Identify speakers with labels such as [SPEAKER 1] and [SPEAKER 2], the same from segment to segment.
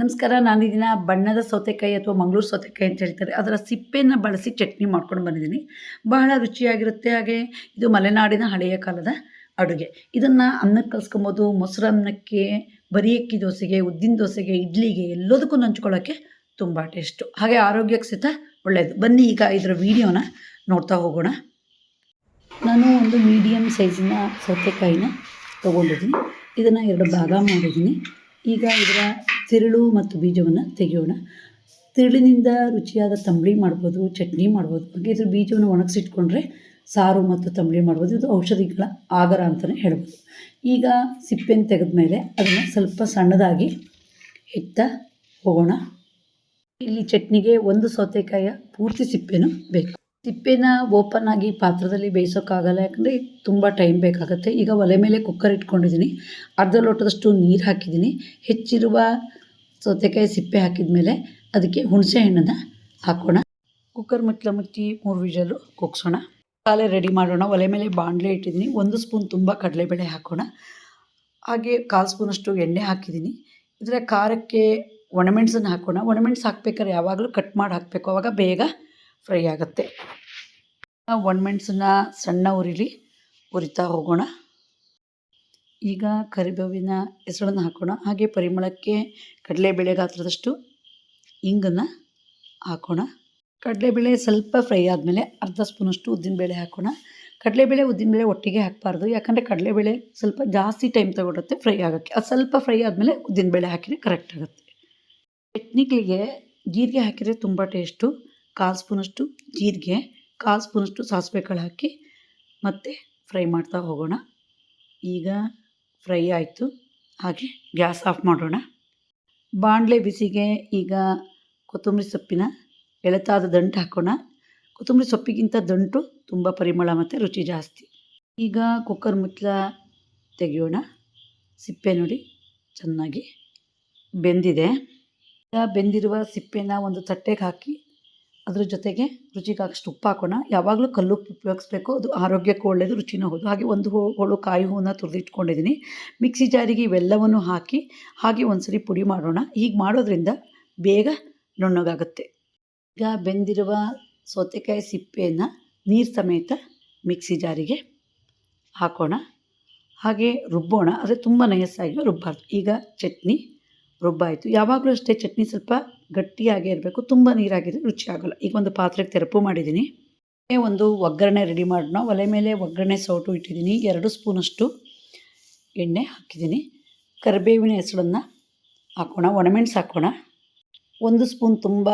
[SPEAKER 1] ನಮಸ್ಕಾರ ನಾನು ಇದನ್ನ ಬಣ್ಣದ ಸೌತೆಕಾಯಿ ಅಥವಾ ಮಂಗಳೂರು ಸೌತೆಕಾಯಿ ಅಂತ ಹೇಳ್ತಾರೆ. ಅದರ ಸಿಪ್ಪೆಯನ್ನು ಬಳಸಿ ಚಟ್ನಿ ಮಾಡ್ಕೊಂಡು ಬಂದಿದ್ದೀನಿ. ಬಹಳ ರುಚಿಯಾಗಿರುತ್ತೆ. ಹಾಗೆ ಇದು ಮಲೆನಾಡಿನ ಹಳೆಯ ಕಾಲದ ಅಡುಗೆ. ಇದನ್ನು ಅನ್ನಕ್ಕೆ ಕಲ್ಸ್ಕೊಬೋದು ಮೊಸರನ್ನಕ್ಕೆ ಬರೀ ಅಕ್ಕಿ ದೋಸೆಗೆ, ಉದ್ದಿನ ದೋಸೆಗೆ, ಇಡ್ಲಿಗೆ, ಎಲ್ಲದಕ್ಕೂ ನಂಚ್ಕೊಳ್ಳೋಕ್ಕೆ ತುಂಬ ಟೇಸ್ಟು. ಹಾಗೆ ಆರೋಗ್ಯಕ್ಕೆ ಸಹಿತ ಒಳ್ಳೆಯದು ಬನ್ನಿ ಈಗ ಇದರ ವೀಡಿಯೋನ ನೋಡ್ತಾ ಹೋಗೋಣ. ನಾನು ಒಂದು ಮೀಡಿಯಮ್ ಸೈಜಿನ ಸೌತೆಕಾಯಿನ ತೊಗೊಂಡಿದ್ದೀನಿ. ಇದನ್ನು ಎರಡು ಭಾಗ ಮಾಡಿದ್ದೀನಿ. ಈಗ ಇದರ ತಿರುಳು ಮತ್ತು ಬೀಜವನ್ನು ತೆಗೆಯೋಣ. ತಿರುಳಿನಿಂದ ರುಚಿಯಾದ ತಂಬಳಿ ಮಾಡ್ಬೋದು, ಚಟ್ನಿ ಮಾಡ್ಬೋದು. ಹಾಗೆ ಇದ್ರ ಬೀಜವನ್ನು ಒಣಗಿಸಿಟ್ಕೊಂಡ್ರೆ ಸಾರು ಮತ್ತು ತಂಬಳಿ ಮಾಡ್ಬೋದು. ಇದು ಔಷಧಿಗಳ ಆಗರ ಅಂತಲೇ ಹೇಳ್ಬೋದು. ಈಗ ಸಿಪ್ಪೆನ ತೆಗೆದ ಮೇಲೆ ಅದನ್ನು ಸ್ವಲ್ಪ ಸಣ್ಣದಾಗಿ ಹೆಚ್ಚುತ್ತಾ ಹೋಗೋಣ. ಇಲ್ಲಿ ಚಟ್ನಿಗೆ ಒಂದು ಸೌತೆಕಾಯಿಯ ಪೂರ್ತಿ ಸಿಪ್ಪೆನೂ ಬೇಕು. ಸಿಪ್ಪೆನ ಓಪನ್ ಆಗಿ ಪಾತ್ರದಲ್ಲಿ ಬೇಯಿಸೋಕ್ಕಾಗಲ್ಲ, ಯಾಕಂದರೆ ತುಂಬ ಟೈಮ್ ಬೇಕಾಗುತ್ತೆ. ಈಗ ಒಲೆ ಮೇಲೆ ಕುಕ್ಕರ್ ಇಟ್ಕೊಂಡಿದ್ದೀನಿ. ಅರ್ಧ ಲೋಟದಷ್ಟು ನೀರು ಹಾಕಿದ್ದೀನಿ. ಹೆಚ್ಚಿರುವ ಸೌತೆಕಾಯಿ ಸಿಪ್ಪೆ ಹಾಕಿದ ಮೇಲೆ ಅದಕ್ಕೆ ಹುಣಸೆ ಹಣ್ಣನ್ನು ಹಾಕೋಣ. ಕುಕ್ಕರ್ ಮುಚ್ಚಲ ಮುಚ್ಚಿ ಮೂರು ವಿಜಲು ಕುಗ್ಸೋಣ ಮಸಾಲೆ ರೆಡಿ ಮಾಡೋಣ. ಒಲೆ ಮೇಲೆ ಬಾಣಲೆ ಇಟ್ಟಿದ್ದೀನಿ. ಒಂದು ಸ್ಪೂನ್ ತುಂಬ ಕಡಲೆಬೇಳೆ ಹಾಕೋಣ. ಹಾಗೆ ಕಾಲು ಸ್ಪೂನಷ್ಟು ಎಣ್ಣೆ ಹಾಕಿದ್ದೀನಿ. ಇದರ ಖಾರಕ್ಕೆ ಒಣಮೆಣಸನ್ನು ಹಾಕೋಣ. ಒಣಮೆಣ್ಸು ಹಾಕ್ಬೇಕಾದ್ರೆ ಯಾವಾಗಲೂ ಕಟ್ ಮಾಡಿ ಹಾಕಬೇಕು. ಆವಾಗ ಬೇಗ ಫ್ರೈ ಆಗುತ್ತೆ. ಒಣಮೆಣಸನ್ನ ಸಣ್ಣ ಉರಿಲಿ ಉರಿತಾ ಹೋಗೋಣ. ಈಗ ಕರಿಬೇವಿನ ಹೆಸರನ್ನು ಹಾಕೋಣ. ಹಾಗೆ ಪರಿಮಳಕ್ಕೆ ಕಡಲೆಬೇಳೆ ಗಾತ್ರದಷ್ಟು ಇಂಗನ್ನು ಹಾಕೋಣ. ಕಡಲೆಬೇಳೆ ಸ್ವಲ್ಪ ಫ್ರೈ ಆದಮೇಲೆ ಅರ್ಧ ಸ್ಪೂನಷ್ಟು ಉದ್ದಿನಬೇಳೆ ಹಾಕೋಣ. ಕಡಲೆಬೇಳೆ ಉದ್ದಿನಬೇಳೆ ಒಟ್ಟಿಗೆ ಹಾಕಬಾರ್ದು. ಯಾಕಂದರೆ ಕಡಲೆಬೇಳೆ ಸ್ವಲ್ಪ ಜಾಸ್ತಿ ಟೈಮ್ ತಗೊಳುತ್ತೆ ಫ್ರೈ ಆಗೋಕ್ಕೆ. ಅದು ಸ್ವಲ್ಪ ಫ್ರೈ ಆದಮೇಲೆ ಉದ್ದಿನಬೇಳೆ ಹಾಕಿದರೆ ಕರೆಕ್ಟ್ ಆಗುತ್ತೆ. ಚಟ್ನಿಗಳಿಗೆ ಜೀರಿಗೆ ಹಾಕಿದರೆ ತುಂಬ ಟೇಸ್ಟು ಕಾಲು ಸ್ಪೂನಷ್ಟು ಜೀರಿಗೆ, ಕಾಲು ಸ್ಪೂನಷ್ಟು ಸಾಸಿವೆ ಕಾಳು ಹಾಕಿ ಮತ್ತೆ ಫ್ರೈ ಮಾಡ್ತಾ ಹೋಗೋಣ. ಈಗ ಫ್ರೈ ಆಯಿತು. ಹಾಗೆ ಗ್ಯಾಸ್ ಆಫ್ ಮಾಡೋಣ. ಬಾಣಲೆ ಬಿಸಿಗೆ ಈಗ ಕೊತ್ತಂಬರಿ ಸೊಪ್ಪಿನ ಎಳೆತಾದ ದಂಟು ಹಾಕೋಣ. ಕೊತ್ತಂಬರಿ ಸೊಪ್ಪಿಗಿಂತ ದಂಟು ತುಂಬ ಪರಿಮಳ ಮತ್ತು ರುಚಿ ಜಾಸ್ತಿ. ಈಗ ಕುಕ್ಕರ್ ಮುಚ್ಚಲ ತೆಗೆಯೋಣ. ಸಿಪ್ಪೆ ನೋಡಿ, ಚೆನ್ನಾಗಿ ಬೆಂದಿದೆ. ಈಗ ಬೆಂದಿರುವ ಸಿಪ್ಪೆನ ಒಂದು ತಟ್ಟೆಗೆ ಹಾಕಿ ಅದ್ರ ಜೊತೆಗೆ ರುಚಿಗೆ ಹಾಕಷ್ಟು ಉಪ್ಪು ಹಾಕೋಣ. ಯಾವಾಗಲೂ ಕಲ್ಲುಪ್ಪು ಉಪಯೋಗಿಸ್ಬೇಕು. ಅದು ಆರೋಗ್ಯಕ್ಕೂ ಒಳ್ಳೆಯದು ರುಚಿನೂ ಹೌದು. ಹಾಗೆ ಒಂದು ಹೋಳು, ಕಾಯಿ ಹೂವನ್ನ ತುರಿದಿಟ್ಕೊಂಡಿದ್ದೀನಿ. ಮಿಕ್ಸಿ ಜಾರಿಗೆ ಇವೆಲ್ಲವನ್ನು ಹಾಕಿ ಹಾಗೆ ಒಂದು ಸರಿ ಪುಡಿ ಮಾಡೋಣ. ಹೀಗೆ ಮಾಡೋದ್ರಿಂದ ಬೇಗ ನುಣ್ಣಗಾಗುತ್ತೆ. ಈಗ ಬೆಂದಿರುವ ಸೌತೆಕಾಯಿ ಸಿಪ್ಪೆಯನ್ನು ನೀರು ಸಮೇತ ಮಿಕ್ಸಿ ಜಾರಿಗೆ ಹಾಕೋಣ. ಹಾಗೆ ರುಬ್ಬೋಣ. ಆದರೆ ತುಂಬ ನಯಸ್ಸಾಗಿ ರುಬ್ಬಾರ್ದು. ಈಗ ಚಟ್ನಿ ರುಬ್ಬಾಯಿತು. ಯಾವಾಗಲೂ ಅಷ್ಟೇ ಚಟ್ನಿ ಸ್ವಲ್ಪ ಗಟ್ಟಿಯಾಗೇ ಇರಬೇಕು, ತುಂಬ ನೀರಾಗಿದ್ರೆ ರುಚಿ ಆಗೋಲ್ಲ. ಈಗ ಒಂದು ಪಾತ್ರೆಗೆ ತೆರಪು ಮಾಡಿದ್ದೀನಿ. ಒಂದು ಒಗ್ಗರಣೆ ರೆಡಿ ಮಾಡೋಣ ಒಲೆ ಮೇಲೆ ಒಗ್ಗರಣೆ ಸೌಟು ಇಟ್ಟಿದ್ದೀನಿ. ಎರಡು ಸ್ಪೂನಷ್ಟು ಎಣ್ಣೆ ಹಾಕಿದ್ದೀನಿ. ಕರಿಬೇವಿನ ಹೆಸಳನ್ನು ಹಾಕೋಣ, ಒಣಮೆಣಸು ಹಾಕೋಣ. ಒಂದು ಸ್ಪೂನ್ ತುಂಬ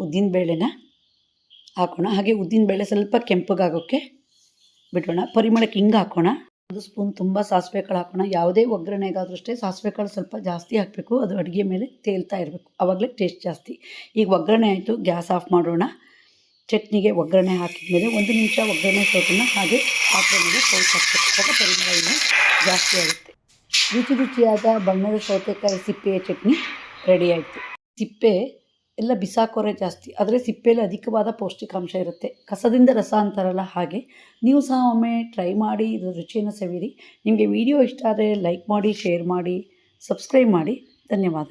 [SPEAKER 1] ಉದ್ದಿನಬೇಳೆನ ಹಾಕೋಣ. ಹಾಗೆ ಉದ್ದಿನಬೇಳೆ ಸ್ವಲ್ಪ ಕೆಂಪಗಾಗೋಕ್ಕೆ ಬಿಡೋಣ. ಪರಿಮಳಕ್ಕೆ ಹಿಂಗೆ ಹಾಕೋಣ. ಒಂದು ಸ್ಪೂನ್ ತುಂಬ ಸಾಸಿವೆ ಕಾಳು ಹಾಕೋಣ. ಯಾವುದೇ ಒಗ್ಗರಣೆಗಾದ್ರೂ ಅಷ್ಟೇ ಸಾಸಿವೆ ಕಾಳು ಸ್ವಲ್ಪ ಜಾಸ್ತಿ ಹಾಕಬೇಕು. ಅದು ಅಡುಗೆ ಮೇಲೆ ತೇಲ್ತಾ ಇರಬೇಕು. ಆವಾಗಲೇ ಟೇಸ್ಟ್ ಜಾಸ್ತಿ. ಈಗ ಒಗ್ಗರಣೆ ಆಯಿತು, ಗ್ಯಾಸ್ ಆಫ್ ಮಾಡೋಣ. ಚಟ್ನಿಗೆ ಒಗ್ಗರಣೆ ಹಾಕಿದ ಮೇಲೆ ಒಂದು ನಿಮಿಷ ಒಗ್ಗರಣೆ ಸೌಟನ್ನು ಹಾಗೆ ಪಾತ್ರೆ ಮೇಲೆ ಸೌಟ್ ಹಾಕಬೇಕು ಪರಿಮಳ ಜಾಸ್ತಿ ಆಗುತ್ತೆ. ರುಚಿ ರುಚಿಯಾದ ಬಣ್ಣದ ಸೌತೆಕಾಯಿ ಸಿಪ್ಪೆಯ ಚಟ್ನಿ ರೆಡಿ ಆಯಿತು. ಸಿಪ್ಪೆ ಎಲ್ಲ ಬಿಸಾಕೋರೆ ಜಾಸ್ತಿ, ಆದರೆ ಸಿಪ್ಪೆಯಲ್ಲಿ ಅಧಿಕವಾದ ಪೌಷ್ಟಿಕಾಂಶ ಇರುತ್ತೆ. ಕಸದಿಂದ ರಸ ಅಂತಾರಲ್ಲ ಹಾಗೆ. ನೀವು ಸಹ ಒಮ್ಮೆ ಟ್ರೈ ಮಾಡಿ ಇದರ ರುಚಿಯನ್ನು ಸವಿರಿ. ನಿಮಗೆ ವಿಡಿಯೋ ಇಷ್ಟ ಆದರೆ ಲೈಕ್ ಮಾಡಿ ಶೇರ್ ಮಾಡಿ ಸಬ್ಸ್ಕ್ರೈಬ್ ಮಾಡಿ. ಧನ್ಯವಾದ.